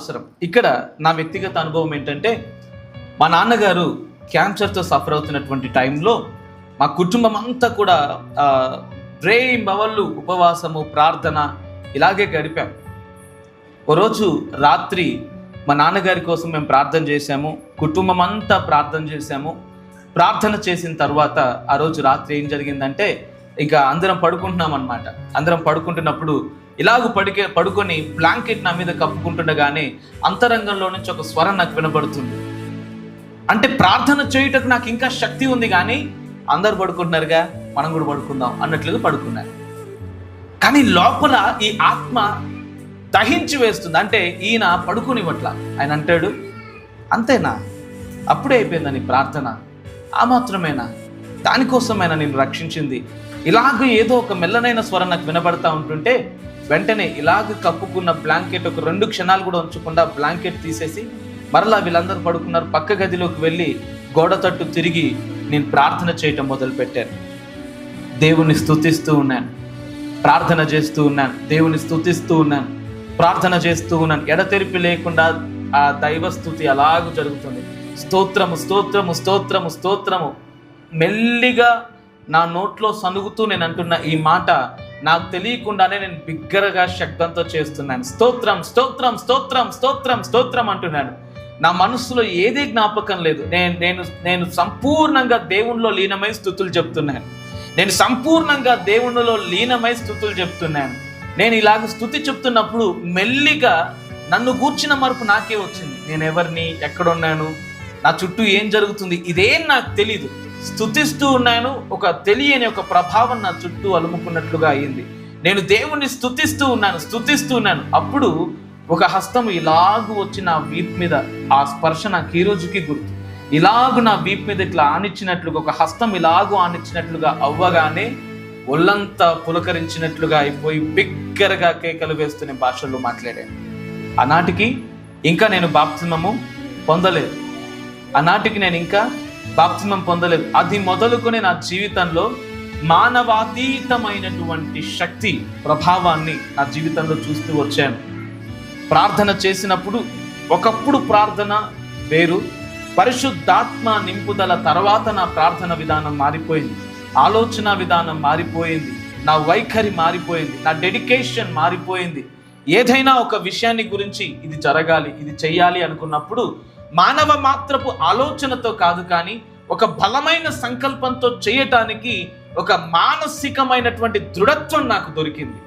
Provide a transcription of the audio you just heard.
అవసరం. ఇక్కడ నా వ్యక్తిగత అనుభవం ఏంటంటే మా నాన్నగారు క్యాన్సర్తో సఫర్ అవుతున్నటువంటి టైంలో మా కుటుంబం అంతా కూడా బవళ్ళు ఉపవాసము ప్రార్థన ఇలాగే గడిపాం. ఒకరోజు రాత్రి మా నాన్నగారి కోసం మేము ప్రార్థన చేశాము కుటుంబం అంతా ప్రార్థన చేశాము. ప్రార్థన చేసిన తర్వాత ఆ రోజు రాత్రి ఏం జరిగిందంటే ఇక అందరం పడుకుంటున్నాం అనమాట అందరం పడుకుంటున్నప్పుడు ఇలాగ పడికే పడుకొని బ్లాంకెట్ నా మీద కప్పుకుంటుండగానే అంతరంగంలో నుంచి ఒక స్వరం నాకు వినబడుతుంది. అంటే ప్రార్థన చేయుటకు నాకు ఇంకా శక్తి ఉంది కానీ అందరు పడుకుంటున్నారుగా మనం కూడా పడుకుందాం అన్నట్లుగా పడుకున్నారు కానీ లోపల ఈ ఆత్మ దహించి వేస్తుంది. అంటే ఈయన పడుకునివ్వట్ల. ఆయన అంటాడు అంతేనా? అప్పుడే అయిపోయిందా నీ ప్రార్థన? ఆ మాత్రమేనా? దానికోసమైనా నేను రక్షించింది ఇలాగ ఏదో ఒక మెల్లనైన స్వరం నాకు వినబడతా ఉంటుంటే వెంటనే ఇలాగ కప్పుకున్న బ్లాంకెట్ ఒక రెండు క్షణాలు కూడా ఉంచకుండా బ్లాంకెట్ తీసేసి మరలా వీళ్ళందరూ పడుకున్నారు. పక్క గదిలోకి వెళ్ళి గోడ తట్టు తిరిగి నేను ప్రార్థన చేయటం మొదలుపెట్టాను. దేవుని స్థుతిస్తూ ఉన్నాను. ప్రార్థన చేస్తూ ఉన్నాను. దేవుని స్థుతిస్తూ ఉన్నాను. ప్రార్థన చేస్తూ ఉన్నాను. ఎడతెరిపి లేకుండా ఆ దైవ స్థుతి అలాగూ జరుగుతుంది. స్తోత్రము స్తోత్రము స్తోత్రము స్తోత్రము. మెల్లిగా నా నోట్లో సనుగుతూ నేను అంటున్న ఈ మాట నాకు తెలియకుండానే నేను బిగ్గరగా శబ్దంతో చేస్తున్నాను. స్తోత్రం స్తోత్రం స్తోత్రం స్తోత్రం స్తోత్రం అంటున్నాను నా మనసులో ఏది జ్ఞాపకం లేదు. నేను నేను నేను సంపూర్ణంగా దేవునిలో లీనమై స్థుతులు చెప్తున్నాను. నేను సంపూర్ణంగా దేవునిలో లీనమై స్థుతులు చెప్తున్నాను. నేను ఇలాగ స్థుతి చెప్తున్నప్పుడు మెల్లిగా నన్ను గూర్చిన మార్పు నాకే వచ్చింది. నేను ఎవరిని ఎక్కడున్నాను నా చుట్టూ ఏం జరుగుతుంది ఇదేం నాకు తెలీదు. స్థుతిస్తూ ఉన్నాను ఒక తెలియని ఒక ప్రభావం నా చుట్టూ అలుముకున్నట్లుగా అయింది. నేను దేవుణ్ణి స్థుతిస్తూ ఉన్నాను స్థుతిస్తూ ఉన్నాను. అప్పుడు ఒక హస్తం ఇలాగు వచ్చి నా వీప్ మీద ఆ స్పర్శ నాకు ఈ రోజుకి గుర్తు. ఇలాగు నా వీప్ మీద ఇట్లా ఆనిచ్చినట్లుగా ఒక హస్తం ఇలాగు ఆనిచ్చినట్లుగా అవ్వగానే ఒళ్ళంతా పులకరించినట్లుగా అయిపోయి బిగ్గరగా కేకలు వేస్తున్న భాషల్లో మాట్లాడాను. ఆనాటికి ఇంకా నేను బాప్తిమము పొందలేదు. ఆనాటికి నేను ఇంకా బాప్తిమం పొందలేదు. అది మొదలుకొని నా జీవితంలో మానవాతీతమైనటువంటి శక్తి ప్రభావాన్ని నా జీవితంలో చూస్తూ వచ్చాను. ప్రార్థన చేసినప్పుడు ఒకప్పుడు ప్రార్థన వేరు పరిశుద్ధాత్మ నింపుదల తర్వాత నా ప్రార్థన విధానం మారిపోయింది. ఆలోచన విధానం మారిపోయింది. నా వైఖరి మారిపోయింది. నా డెడికేషన్ మారిపోయింది. ఏదైనా ఒక విషయాన్ని గురించి ఇది జరగాలి ఇది చెయ్యాలి అనుకున్నప్పుడు మానవ మాత్రపు ఆలోచనతో కాదు కానీ ఒక బలమైన సంకల్పంతో చేయటానికి ఒక మానసికమైనటువంటి దృఢత్వం నాకు దొరికింది.